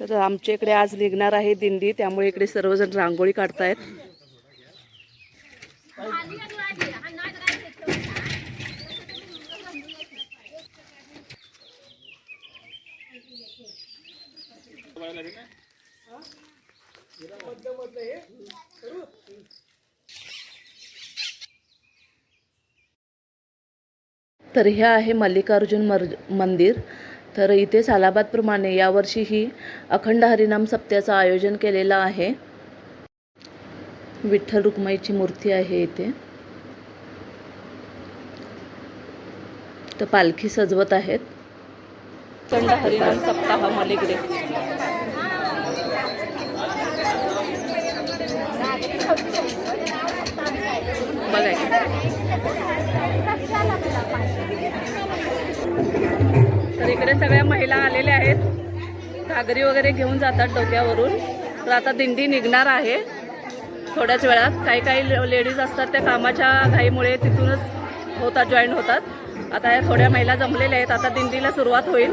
तर आमच्या इकडे आज निघणार आहे दिंडी त्यामुळे इकडे सर्वजण रांगोळी काढतायत. तर हे आहे मल्लिकार्जुन मर मंदिर. तर इथे सालाबादप्रमाणे यावर्षीही अखंड हरिनाम सप्त्याचं आयोजन केलेलं आहे. विठ्ठल रुक्माईची मूर्ती आहे इथे. तर पालखी सजवत आहेत. अखंड हरिनाम सप्ताह मलिकडे बघाय इकडे सगळ्या महिला आलेल्या आहेत. घागरी वगैरे घेऊन जातात डोक्यावरून. तर आता दिंडी निघणार आहे. थोड्याच वेळात. काही काही लेडीज असतात त्या कामाच्या घाईमुळे तिथूनच होतात जॉईन होतात. आता या थोड्या महिला जमलेल्या आहेत. आता दिंडीला सुरुवात होईल.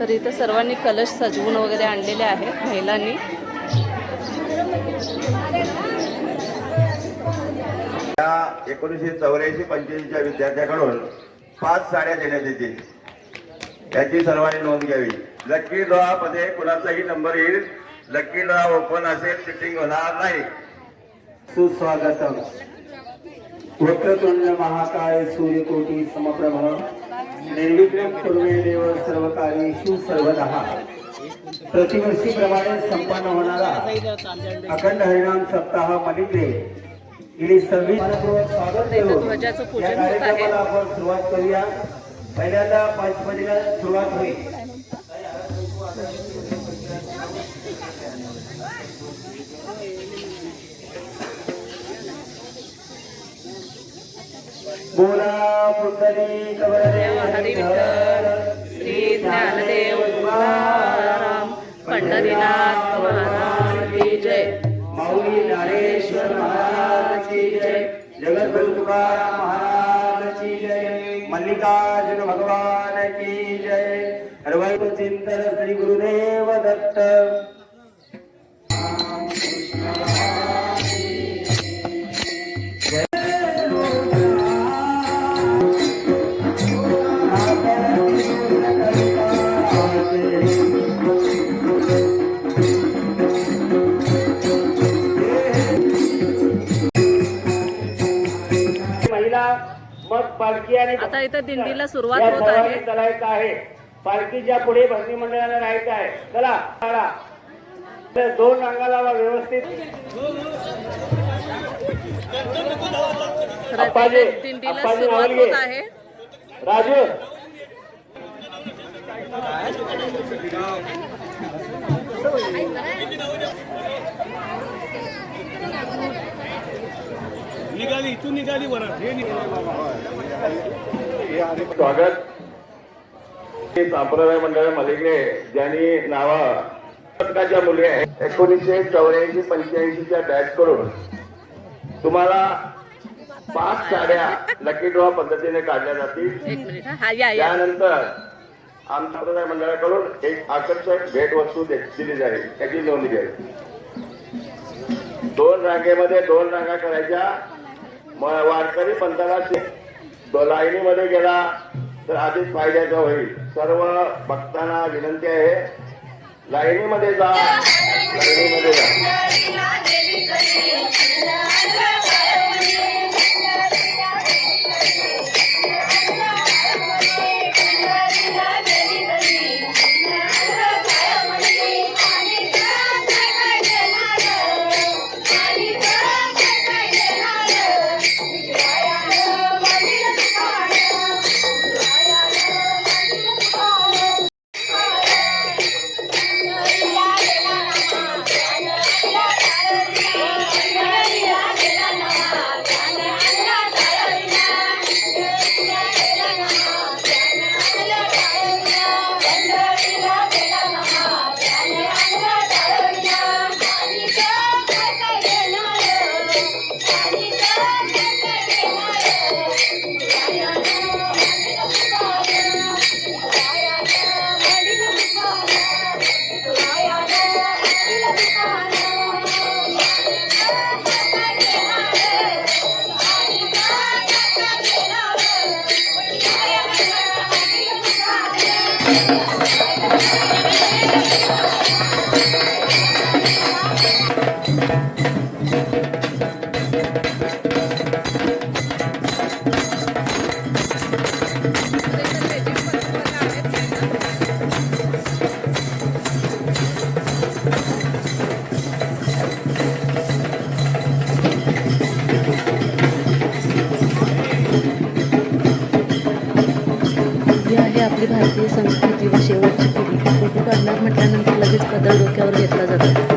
तर इथं सर्वांनी कलश सजवून वगैरे आणलेले आहेत महिलांनी. या एकोणीसशे चौऱ्याऐंशी पंच्याऐंशीच्या विद्यार्थ्याकडून पाच साड्या देण्यात येतील. याची सर्वांनी नोंद घ्यावी. लक्की ड्रॉ मध्ये कुणाचाही नंबर येईल. लक्की ड्रॉ ओपन असेल सिटिंग होणार नाही. सुस्वागतम. वक्रतुंड महाकाय सूर्यकोटी समप्रभ. निर्विघ्न कुर्मे देव सर्व कार्येषु सर्वदा प्रतिवर्षी प्रमाणे संपन्न होणारा अखंड हरिनाम सप्ताह मलिकडे गेली सव्वीस स्वागत ध्वजाचं पूजन होत आहे. आपण सुरुवात करूया. पहिल्यांदा पंचपदीला सुरुवात होईल. बोला पुंडली देव हरी विठ्ठल श्री ज्ञानदेव तुकाराम पंढरीनाथ महाराज की जय. माऊली ज्ञानेश्वर महाराज की जय. जगद्गुरु तुकाराम महाराज की जय. मल्लिकार्जुन भगवान की जय. सर्व चिंतन श्री गुरुदेव दत्त. आता इथं दिंडीला सुरुवात होत आहे. चालायचं आहे. पालखीच्या पुढे भरती मंडळाला राहायचं आहे. चला चला. दोन रांगाला व्यवस्थित. दिंडीला सुरुवात. होत आहे. राजू. निघाली इथून निघाली बरं हे स्वागत. हे संप्रदाय मंडळ मलिकडे ज्यांनी नावा पथकाच्या मुली आहेत. एकोणीसशे चौऱ्याऐंशी पंच्याऐंशीच्या बॅच करून तुम्हाला पाच साड्या लकी ड्रॉ पद्धतीने काढल्या जातील. एक मिनिट या या. त्यानंतर आमच्या संप्रदाय मंडळाकडून एक आकर्षक भेटवस्तू दिली जाईल. त्याची नोंद घ्यावी दोन रांगेमध्ये दोन रांगा करायच्या. म- वारकरी पंथाला लाईनीमध्ये गेला तर अधिक फायद्याचं होईल. सर्व भक्तांना विनंती आहे लाईनीमध्ये जा. लाईनीमध्ये जा. आपली भारतीय संस्कृती व शेवटची पिढी फोटो काढणार म्हटल्यानंतर लगेच पदर डोक्यावर घेतला जातो.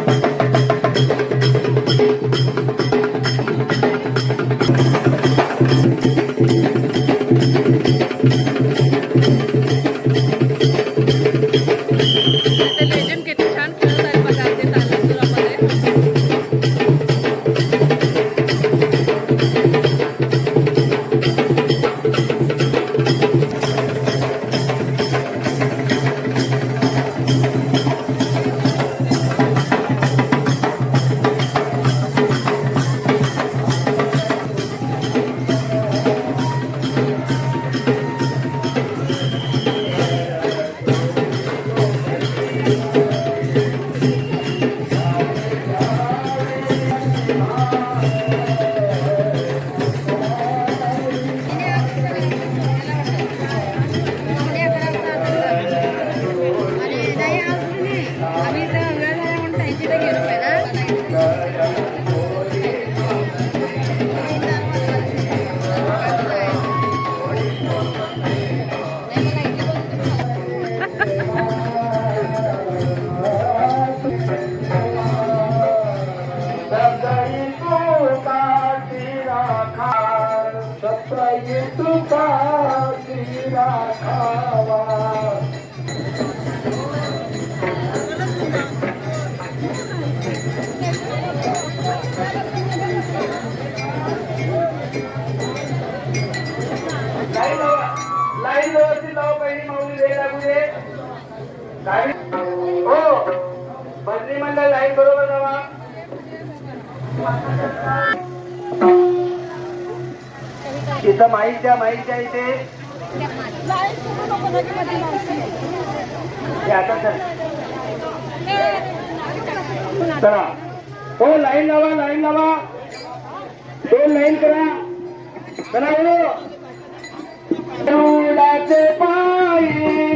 हो. लाईन बरोबर लावा इथं माईच्या माईच्या इथे. आता चला. हो लाईन लावा लाईन लावा. दोन लाईन करा. चला हो. गरुडाचे पायी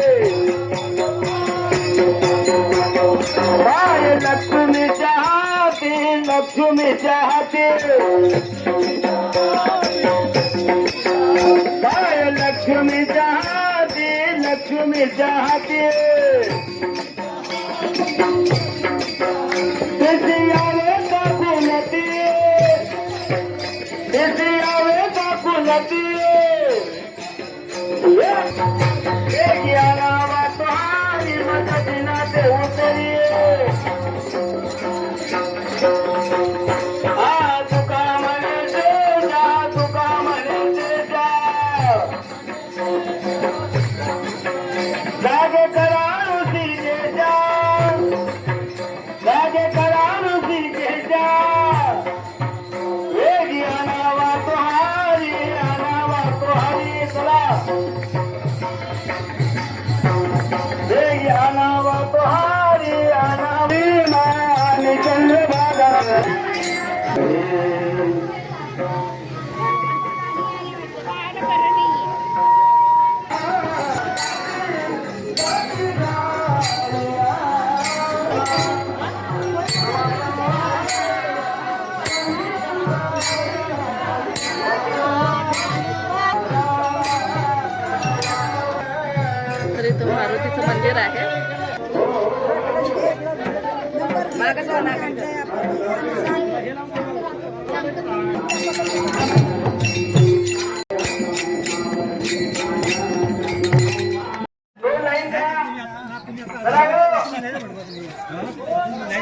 चाहते लक्ष्मी चाहते काय लक्ष्मी चाहते लक्ष्मी चाहते तिथे यावे दाखवण्याती तिथे यावे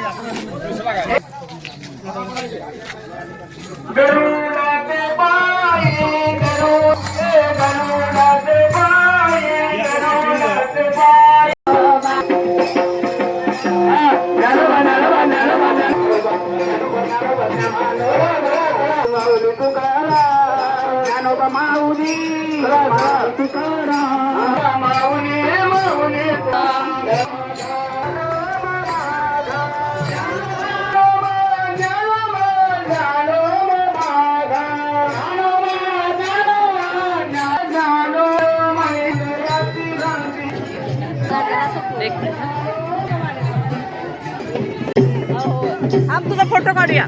line करा चला आप तुझा फोटो काढूया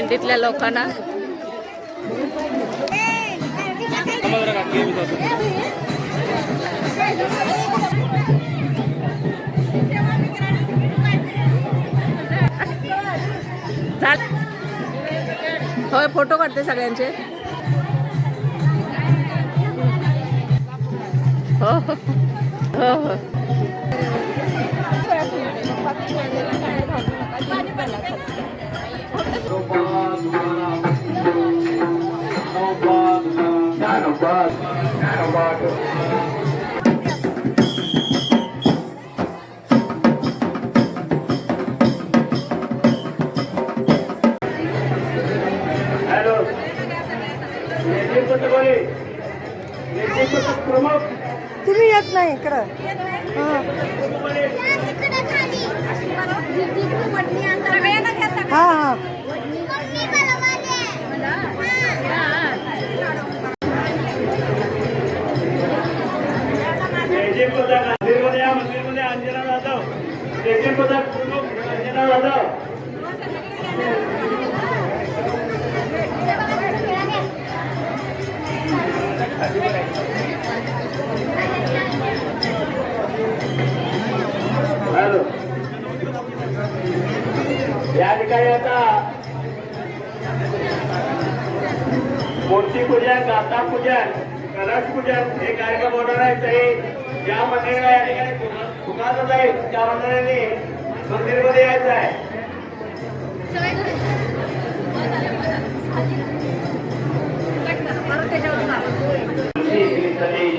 दिंडीतल्या लोकांना. होय फोटो काढते सगळ्यांचे. हो हो हो. हो. Not a bug. Not a bug. या ठिकाणी आता मूर्ती पूजन गाथा पूजन कलश पूजन हे कार्यक्रम होणार आहे. तरी ज्या मंदिराला या ठिकाणी फुकाचं जाईल. त्या मंदिराने मंदिरमध्ये यायचं आहे.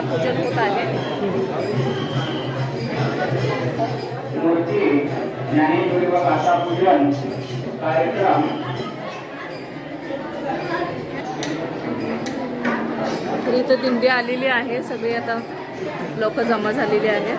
ते पूजन होत आहे. कार्यक्रम तर इथं दिंडी आलेली आहे. सगळी आता लोक जमा झालेली आहेत.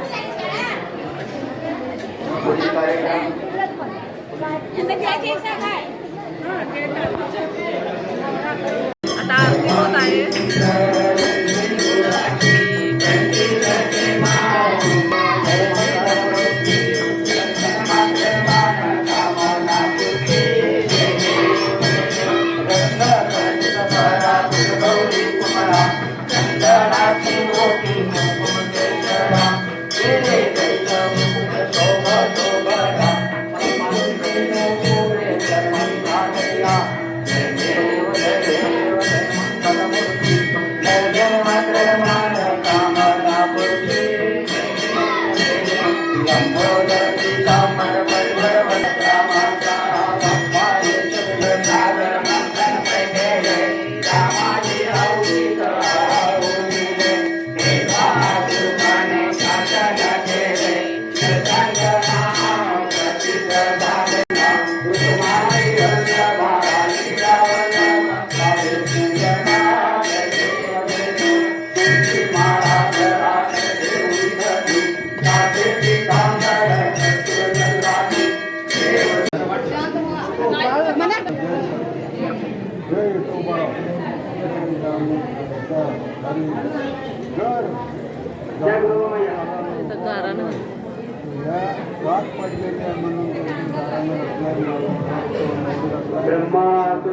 ब्रह्मा तु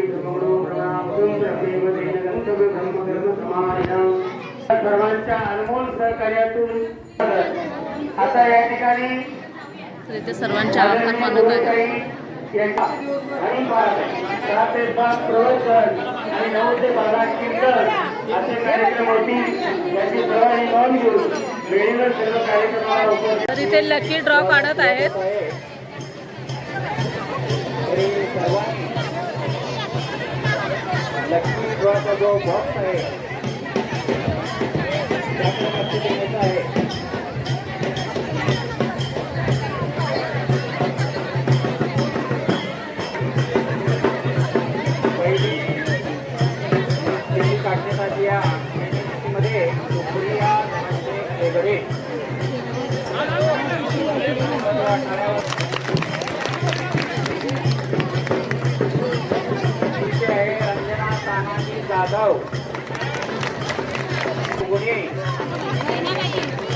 ब्रह्मणो गन्तव्य ब्रह्म सर्वांच्या अनमोल सहकार्यातून आता या ठिकाणी इथे आभार मानत आहे आणि ते प्रवचन आणि नऊ ते बारा कीर्तन असे कार्यक्रम होतील याची सर्वांनी नोंद घेऊन वेळेवर सर्व कार्यक्रमाला उपस्थित तर इथे लकी ड्रॉ काढत आहेत. लक्ष्मी ड्रॉचा जो बॉक्स आहे त्या क्रमांकाची देण्याचा आहे पहिली त्यांनी काढण्यात आली या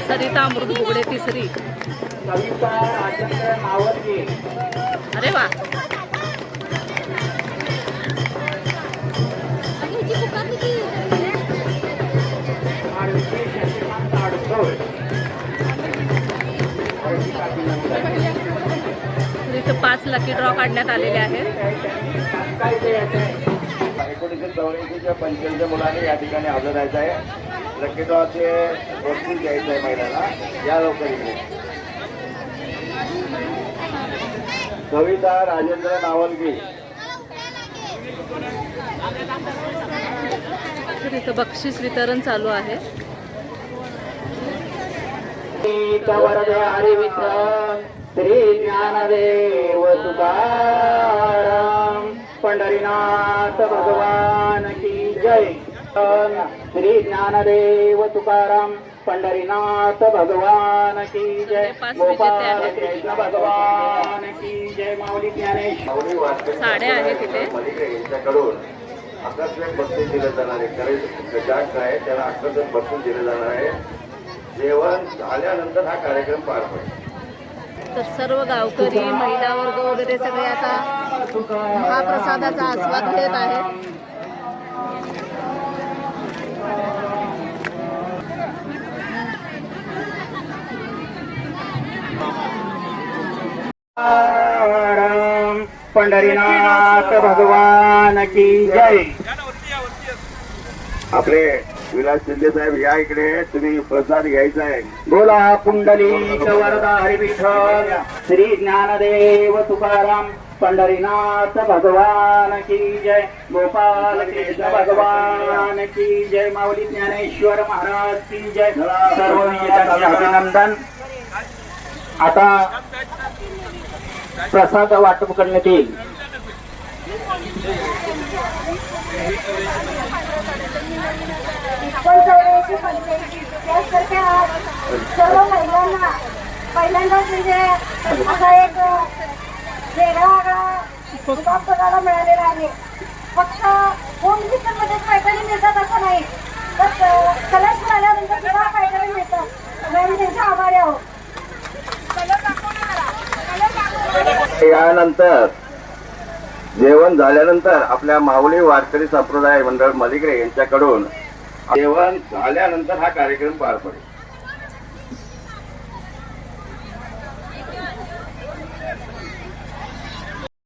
सरिता अमृत बुगडे तिसरी. अरे वा. मारुती इथे पाच लकी ड्रॉ काढण्यात आलेले आहेत. एकोणीसशे चौऱ्याऐंशीच्या पंचवीसच्या मुलांनी या ठिकाणी हजर राहायचं आहे. लकी ड्रॉचे बक्षीस द्यायचं आहे महिलांना या लवकर इकडे. कविता राजेंद्र नावलगी. इथं बक्षीस वितरण चालू आहे. हरी विठ्ठल श्री ज्ञानदेव तुकाराम पंढरीनाथ भगवान की जय. श्री ज्ञानदेव तुकाराम पंढरीनाथ भगवान की जय. गोपाल. कृष्ण भगवान की जय. माऊली वारकरी साड्या. मलिके यांच्याकडून आकर्षक बक्षीस दिलं जाणार. आहे करे जास्त आहे त्याला आकर्षक बक्षीस दिलं जाणार आहे. जेवण झाल्यानंतर हा कार्यक्रम पार पडेल. तर सर्व गावकरी महिला वर्ग वगैरे सगळे आता महाप्रसादाचा आस्वाद घेत आहेत. पंढरीनाथ भगवान की जय. आपले विलास शिंदे साहेब या इकडे तुम्ही प्रसाद घ्यायचा आहे. बोला पुंडली वरदा हरिविठ्ठल श्री ज्ञानदेव तुकाराम पंढरीनाथ भगवान की जय. गोपाल कृष्ण भगवान की जय. माऊली ज्ञानेश्वर महाराज की जय. सर्व अभिनंदन. आता प्रसाद वाटप करण्यात येईल. चौऱ्याऐंशी पंच्याऐंशी त्याचसारखे सर्व महिलांना पहिल्यांदाच म्हणजे असा एक वेगळा वेगळा बघायला मिळालेला आहे. फक्त होममध्ये पैठणी मिळतात असं नाही तर कलश मिळाल्यानंतर सुद्धा पैठणी मिळतात सगळे त्यांचे आभारी आहोत. यानंतर जेवण झाल्यानंतर आपल्या माऊली वारकरी संप्रदाय मंडळ मलिकरे यांच्याकडून जेवण झाल्यानंतर हा कार्यक्रम पार पडेल